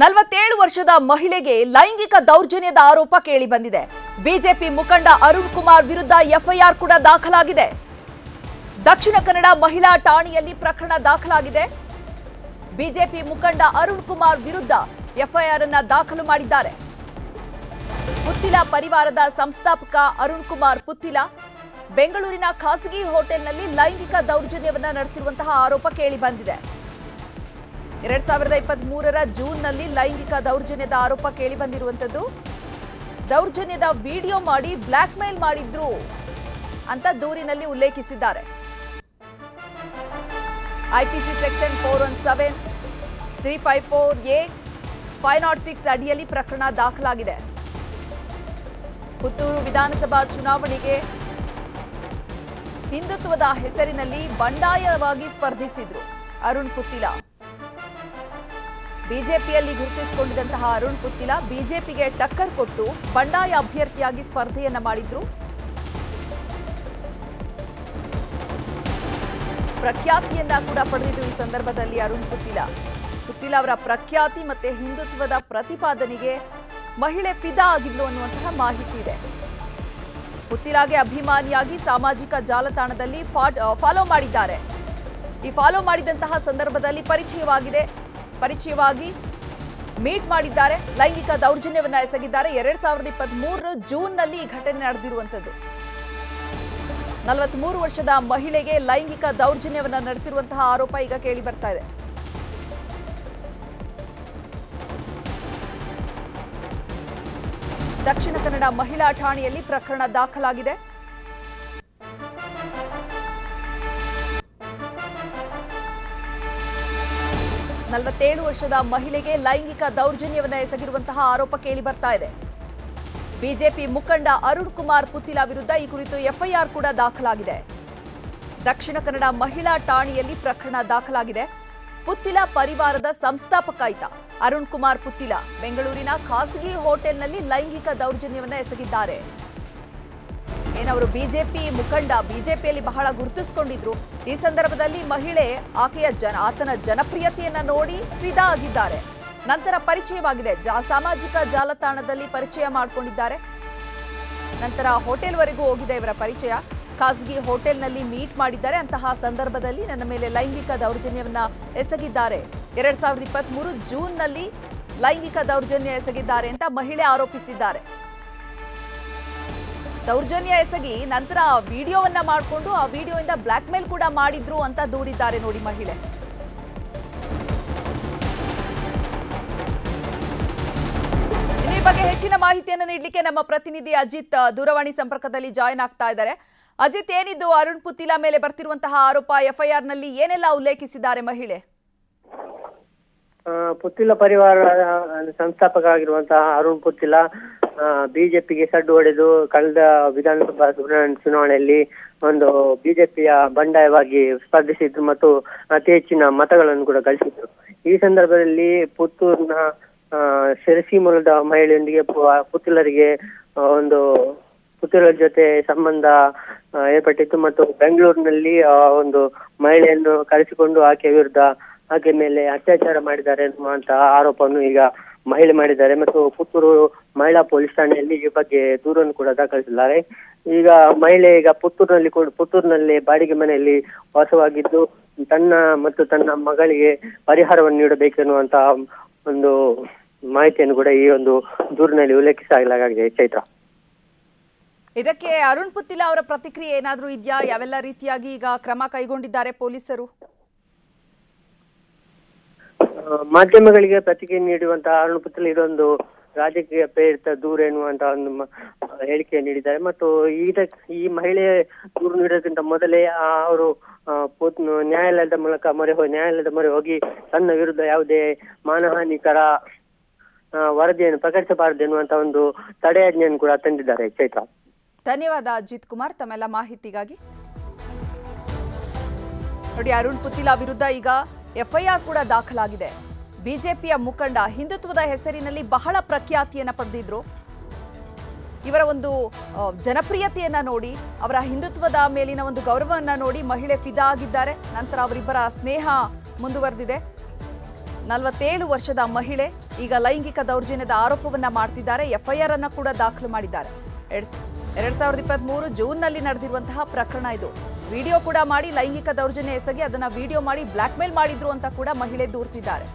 ನಲವತ್ತೇಳು ವರ್ಷದ ಮಹಿಳೆಗೆ ಲೈಂಗಿಕ ದೌರ್ಜನ್ಯದ ಆರೋಪ ಕೇಳಿ ಬಂದಿದೆ. ಬಿಜೆಪಿ ಮುಖಂಡ ಅರುಣ್ ಕುಮಾರ್ ವಿರುದ್ಧ ಎಫ್ಐಆರ್ ಕೂಡ ದಾಖಲಾಗಿದೆ. ದಕ್ಷಿಣ ಕನ್ನಡ ಮಹಿಳಾ ಠಾಣೆಯಲ್ಲಿ ಪ್ರಕರಣ ದಾಖಲಾಗಿದೆ. ಬಿಜೆಪಿ ಮುಖಂಡ ಅರುಣ್ ಕುಮಾರ್ ವಿರುದ್ಧ ಎಫ್ಐಆರ್ ಅನ್ನ ದಾಖಲು ಮಾಡಿದ್ದಾರೆ. ಪುತ್ತಿಲ ಪರಿವಾರದ ಸಂಸ್ಥಾಪಕ ಅರುಣ್ ಕುಮಾರ್ ಪುತ್ತಿಲ, ಬೆಂಗಳೂರಿನ ಖಾಸಗಿ ಹೋಟೆಲ್ನಲ್ಲಿ ಲೈಂಗಿಕ ದೌರ್ಜನ್ಯವನ್ನು ನಡೆಸಿರುವಂತಹ ಆರೋಪ ಕೇಳಿ ಬಂದಿದೆ. ಎರಡ್ ಸಾವಿರದ ಇಪ್ಪತ್ತ್ ಮೂರರ ಜೂನ್ನಲ್ಲಿ ಲೈಂಗಿಕ ದೌರ್ಜನ್ಯದ ಆರೋಪ ಕೇಳಿ ಬಂದಿರುವಂತದ್ದು ದೌರ್ಜನ್ಯದ ವಿಡಿಯೋ ಮಾಡಿ ಬ್ಲ್ಯಾಕ್ ಮೇಲ್ ಮಾಡಿದ್ರು ಅಂತ ದೂರಿನಲ್ಲಿ ಉಲ್ಲೇಖಿಸಿದ್ದಾರೆ. IPC section four one seven, three five four A, five nought six ಅಡಿಯಲ್ಲಿ ಪ್ರಕರಣ ದಾಖಲಾಗಿದೆ. ಪುತ್ತೂರು ವಿಧಾನಸಭಾ ಚುನಾವಣೆಗೆ ಹಿಂದುತ್ವದ ಹೆಸರಿನಲ್ಲಿ ಬಂಡಾಯವಾಗಿ ಸ್ಪರ್ಧಿಸಿದ್ರು ಅರುಣ್ ಪುತ್ತಿಲ ಬಿಜೆಪಿಯಲ್ಲಿ ಗುರುತಿಸಿಕೊಂಡಿದ್ದಂತಹ ಅರುಣ್ ಪುತ್ತಿಲ ಬಿಜೆಪಿಗೆ ಟಕ್ಕರ್ ಕೊಟ್ಟು ಬಂಡಾಯ ಅಭ್ಯರ್ಥಿಯಾಗಿ ಸ್ಪರ್ಧೆಯನ್ನ ಮಾಡಿದ್ರು. ಪ್ರಖ್ಯಾತಿಯನ್ನ ಕೂಡ ಪಡೆದಿದ್ರು ಈ ಸಂದರ್ಭದಲ್ಲಿ ಅರುಣ್ ಪುತ್ತಿಲ. ಪುತ್ತಿಲ ಅವರ ಪ್ರಖ್ಯಾತಿ ಮತ್ತೆ ಹಿಂದುತ್ವದ ಪ್ರತಿಪಾದನೆಗೆ ಮಹಿಳೆ ಫಿದಾ ಆಗಿದ್ಲು ಅನ್ನುವಂತಹ ಮಾಹಿತಿ ಇದೆ. ಪುತ್ತಿಲಾಗೆ ಅಭಿಮಾನಿಯಾಗಿ ಸಾಮಾಜಿಕ ಜಾಲತಾಣದಲ್ಲಿ ಫಾಲೋ ಮಾಡಿದ್ದಾರೆ. ಈ ಫಾಲೋ ಮಾಡಿದಂತಹ ಸಂದರ್ಭದಲ್ಲಿ ಪರಿಚಯವಾಗಿದೆ. ಪರಿಚಯವಾಗಿ ಮೀಟ್ ಮಾಡಿದ್ದಾರೆ. ಲೈಂಗಿಕ ದೌರ್ಜನ್ಯವನ್ನ ಎಸಗಿದ್ದಾರೆ. ಎರಡ್ ಸಾವಿರದ ಇಪ್ಪತ್ತ್ ಮೂರರ ಜೂನ್ನಲ್ಲಿ ಈ ಘಟನೆ ನಡೆದಿರುವಂತದ್ದು ನಲವತ್ಮೂರು ವರ್ಷದ ಮಹಿಳೆಗೆ ಲೈಂಗಿಕ ದೌರ್ಜನ್ಯವನ್ನು ನಡೆಸಿರುವಂತಹ ಆರೋಪ ಈಗ ಕೇಳಿ ಬರ್ತಾ ಇದೆ. ದಕ್ಷಿಣ ಕನ್ನಡ ಮಹಿಳಾ ಠಾಣೆಯಲ್ಲಿ ಪ್ರಕರಣ ದಾಖಲಾಗಿದೆ. ನಲವತ್ತೇಳು ವರ್ಷದ ಮಹಿಳೆಗೆ ಲೈಂಗಿಕ ದೌರ್ಜನ್ಯವನ್ನು ಎಸಗಿರುವಂತಹ ಆರೋಪ ಕೇಳಿ ಬರ್ತಾ ಇದೆ. ಬಿಜೆಪಿ ಮುಖಂಡ ಅರುಣ್ ಕುಮಾರ್ ಪುತ್ತಿಲ ವಿರುದ್ಧ ಈ ಕುರಿತು ಎಫ್ಐಆರ್ ಕೂಡ ದಾಖಲಾಗಿದೆ. ದಕ್ಷಿಣ ಕನ್ನಡ ಮಹಿಳಾ ಠಾಣೆಯಲ್ಲಿ ಪ್ರಕರಣ ದಾಖಲಾಗಿದೆ. ಪುತ್ತಿಲ ಪರಿವಾರದ ಸಂಸ್ಥಾಪಕ ಆಯ್ತ ಅರುಣ್ ಕುಮಾರ್ ಪುತ್ತಿಲ ಬೆಂಗಳೂರಿನ ಖಾಸಗಿ ಹೋಟೆಲ್ನಲ್ಲಿ ಲೈಂಗಿಕ ದೌರ್ಜನ್ಯವನ್ನು ಎಸಗಿದ್ದಾರೆ. ಏನವರು ಬಿಜೆಪಿ ಮುಖಂಡ ಬಿಜೆಪಿಯಲ್ಲಿ ಬಹಳ ಗುರುತಿಸಿಕೊಂಡಿದ್ರು. ಈ ಸಂದರ್ಭದಲ್ಲಿ ಮಹಿಳೆ ಆಕೆಯ ಜನ, ಆತನ ಜನಪ್ರಿಯತೆಯನ್ನ ನೋಡಿ ಫಿದಾ ಆಗಿದ್ದಾರೆ ನಂತರ ಪರಿಚಯವಾಗಿದೆ. ಜಾ, ಸಾಮಾಜಿಕ ಜಾಲತಾಣದಲ್ಲಿ ಪರಿಚಯ ಮಾಡಿಕೊಂಡಿದ್ದಾರೆ. ನಂತರ ಹೋಟೆಲ್ವರೆಗೂ ಹೋಗಿದೆ ಇವರ ಪರಿಚಯ. ಖಾಸಗಿ ಹೋಟೆಲ್ನಲ್ಲಿ ಮೀಟ್ ಮಾಡಿದ್ದಾರೆ. ಅಂತಹ ಸಂದರ್ಭದಲ್ಲಿ ನನ್ನ ಮೇಲೆ ಲೈಂಗಿಕ ದೌರ್ಜನ್ಯವನ್ನ ಎಸಗಿದ್ದಾರೆ. ಎರಡ್ ಸಾವಿರದ ಇಪ್ಪತ್ತ್ ಮೂರು ಜೂನ್ನಲ್ಲಿ ಲೈಂಗಿಕ ದೌರ್ಜನ್ಯ ಎಸಗಿದ್ದಾರೆ ಅಂತ ಮಹಿಳೆ ಆರೋಪಿಸಿದ್ದಾರೆ. ದೌರ್ಜನ್ಯ ಎಸಗಿ ನಂತರ ವಿಡಿಯೋವನ್ನ ಮಾಡಿಕೊಂಡು ಆ ವಿಡಿಯೋಯಿಂದ ಬ್ಲ್ಯಾಕ್ ಮೇಲ್ ಕೂಡ ಮಾಡಿದ್ರು ಅಂತ ದೂರಿದ್ದಾರೆ ನೋಡಿ ಮಹಿಳೆ. ಈ ಬಗ್ಗೆ ಹೆಚ್ಚಿನ ಮಾಹಿತಿಯನ್ನು ನೀಡಲಿಕ್ಕೆ ನಮ್ಮ ಪ್ರತಿನಿಧಿ ಅಜಿತ್ ದೂರವಾಣಿ ಸಂಪರ್ಕದಲ್ಲಿ ಜಾಯಿನ್ ಆಗ್ತಾ ಇದ್ದಾರೆ. ಅಜಿತ್ ಏನಿದ್ದು ಅರುಣ್ ಪುತ್ತಿಲ ಮೇಲೆ ಬರ್ತಿರುವಂತಹ ಆರೋಪ ಎಫ್ಐಆರ್ನಲ್ಲಿ ಏನೆಲ್ಲ ಉಲ್ಲೇಖಿಸಿದ್ದಾರೆ ಮಹಿಳೆ? ಪುತ್ತಿಲ ಪರಿವಾರ ಸಂಸ್ಥಾಪಕ ಆಗಿರುವಂತಹ ಅರುಣ್ ಪುತ್ತಿಲ ಬಿಜೆಪಿಗೆ ಸಡ್ಡು ಹೊಡೆದು ಕಳೆದ ವಿಧಾನಸಭಾ ಚುನಾವಣೆಯಲ್ಲಿ ಒಂದು ಬಿಜೆಪಿಯ ಬಂಡಾಯವಾಗಿ ಸ್ಪರ್ಧಿಸಿದ್ರು ಮತ್ತು ಅತಿ ಹೆಚ್ಚಿನ ಮತಗಳನ್ನು ಕೂಡ ಗಳಿಸಿದ್ರು. ಈ ಸಂದರ್ಭದಲ್ಲಿ ಪುತ್ತೂರಿನ ಶಿರಸಿ ಮೂಲದ ಮಹಿಳೆಯೊಂದಿಗೆ ಪು- ಪುತ್ತಿಲರಿಗೆ ಒಂದು ಪುತ್ತಿಲರ ಜೊತೆ ಸಂಬಂಧ ಏರ್ಪಟ್ಟಿತ್ತು ಮತ್ತು ಬೆಂಗಳೂರಿನಲ್ಲಿ ಒಂದು ಮಹಿಳೆಯನ್ನು ಕರೆಸಿಕೊಂಡು ಆಕೆಯ ವಿರುದ್ಧ ಆಕೆ ಮೇಲೆ ಅತ್ಯಾಚಾರ ಮಾಡಿದ್ದಾರೆ ಎನ್ನುವಂತಹ ಆರೋಪವನ್ನು ಈಗ ಮಹಿಳೆ ಮಾಡಿದ್ದಾರೆ ಮತ್ತು ಪುತ್ತೂರು ಮಹಿಳಾ ಪೊಲೀಸ್ ಠಾಣೆಯಲ್ಲಿ ಈ ಬಗ್ಗೆ ದೂರನ್ನು ಕೂಡ ದಾಖಲಿಸಿದ್ದಾರೆ. ಈಗ ಮಹಿಳೆ ಈಗ ಪುತ್ತೂರಿನಲ್ಲಿ ಕೂಡ, ಪುತ್ತೂರಿನಲ್ಲಿ ಬಾಡಿಗೆ ಮನೆಯಲ್ಲಿ ವಾಸವಾಗಿದ್ದು, ತನ್ನ ಮತ್ತು ತನ್ನ ಮಗಳಿಗೆ ಪರಿಹಾರವನ್ನು ನೀಡಬೇಕೆನ್ನುವಂತಹ ಒಂದು ಮಾಹಿತಿಯನ್ನು ಕೂಡ ಈ ಒಂದು ದೂರಿನಲ್ಲಿ ಉಲ್ಲೇಖಿಸಲಾಗಿದೆ ಚೈತ್ರ. ಇದಕ್ಕೆ ಅರುಣ್ ಪುತ್ತಿಲ ಅವರ ಪ್ರತಿಕ್ರಿಯೆ ಏನಾದರೂ ಇದೆಯಾ? ಯಾವೆಲ್ಲ ರೀತಿಯಾಗಿ ಈಗ ಕ್ರಮ ಕೈಗೊಂಡಿದ್ದಾರೆ ಪೊಲೀಸರು? ಮಾಧ್ಯಮಗಳಿಗೆ ಪ್ರತಿಕ್ರಿಯೆ ನೀಡುವಂತಹ ಅರುಣ್ ಇದೊಂದು ರಾಜಕೀಯ ಪ್ರೇರಿತ ದೂರ ಎನ್ನುವಂತಹ ಒಂದು ಹೇಳಿಕೆ ನೀಡಿದ್ದಾರೆ. ಮತ್ತು ಈದ ಈ ಮಹಿಳೆ ದೂರು ನೀಡೋದಕ್ಕಿಂತ ಮೊದಲೇ ಅವರು ನ್ಯಾಯಾಲಯದ ಮೂಲಕ ಮೊರೆ ಹೋಗಿ, ನ್ಯಾಯಾಲಯದ ಮೊರೆ ಹೋಗಿ ತನ್ನ ವಿರುದ್ಧ ಯಾವುದೇ ಮಾನಹಾನಿಕರ ವರದಿಯನ್ನು ಪ್ರಕಟಿಸಬಾರದು ಎನ್ನುವಂತ ಒಂದು ತಡೆಯಾಜ್ಞೆಯನ್ನು ಕೂಡ ತಂದಿದ್ದಾರೆ ಚೈತ್ರ. ಧನ್ಯವಾದ ಅಜಿತ್ ಕುಮಾರ್ ತಮ್ಮೆಲ್ಲ ಮಾಹಿತಿಗಾಗಿ. ನೋಡಿ, ಅರುಣ್ ಪುತಿಲಾ ವಿರುದ್ಧ ಈಗ ಎಫ್ಐಆರ್ ಕೂಡ ದಾಖಲಾಗಿದೆ. ಬಿಜೆಪಿಯ ಮುಖಂಡ ಹಿಂದುತ್ವದ ಹೆಸರಿನಲ್ಲಿ ಬಹಳ ಪ್ರಖ್ಯಾತಿಯನ್ನು ಪಡೆದಿದ್ರು. ಇವರ ಒಂದು ಜನಪ್ರಿಯತೆಯನ್ನು ನೋಡಿ, ಅವರ ಹಿಂದುತ್ವದ ಮೇಲಿನ ಒಂದು ಗೌರವವನ್ನ ನೋಡಿ ಮಹಿಳೆ ಫಿದಾ ಆಗಿದ್ದಾರೆ ನಂತರ ಅವರಿಬ್ಬರ ಸ್ನೇಹ ಮುಂದುವರೆದಿದೆ. ನಲವತ್ತೇಳು ವರ್ಷದ ಮಹಿಳೆ ಈಗ ಲೈಂಗಿಕ ದೌರ್ಜನ್ಯದ ಆರೋಪವನ್ನ ಮಾಡ್ತಿದ್ದಾರೆ. ಎಫ್ಐಆರ್ ಅನ್ನ ಕೂಡ ದಾಖಲು ಮಾಡಿದ್ದಾರೆ. ಎರಡ್ ಸಾವಿರದ ಇಪ್ಪತ್ತ್ ಮೂರು ಜೂನ್ನಲ್ಲಿ ನಡೆದಿರುವಂತಹ ಪ್ರಕರಣ ಇದು. ವಿಡಿಯೋ ಕೂಡ ಮಾಡಿ ಲೈಂಗಿಕ ದೌರ್ಜನ್ಯ ಎಸಗಿ ಅದನ್ನು ವಿಡಿಯೋ ಮಾಡಿ ಬ್ಲ್ಯಾಕ್ಮೇಲ್ ಮಾಡಿದ್ರು ಅಂತ ಕೂಡ ಮಹಿಳೆ ದೂರ್ತಿದ್ದಾರೆ.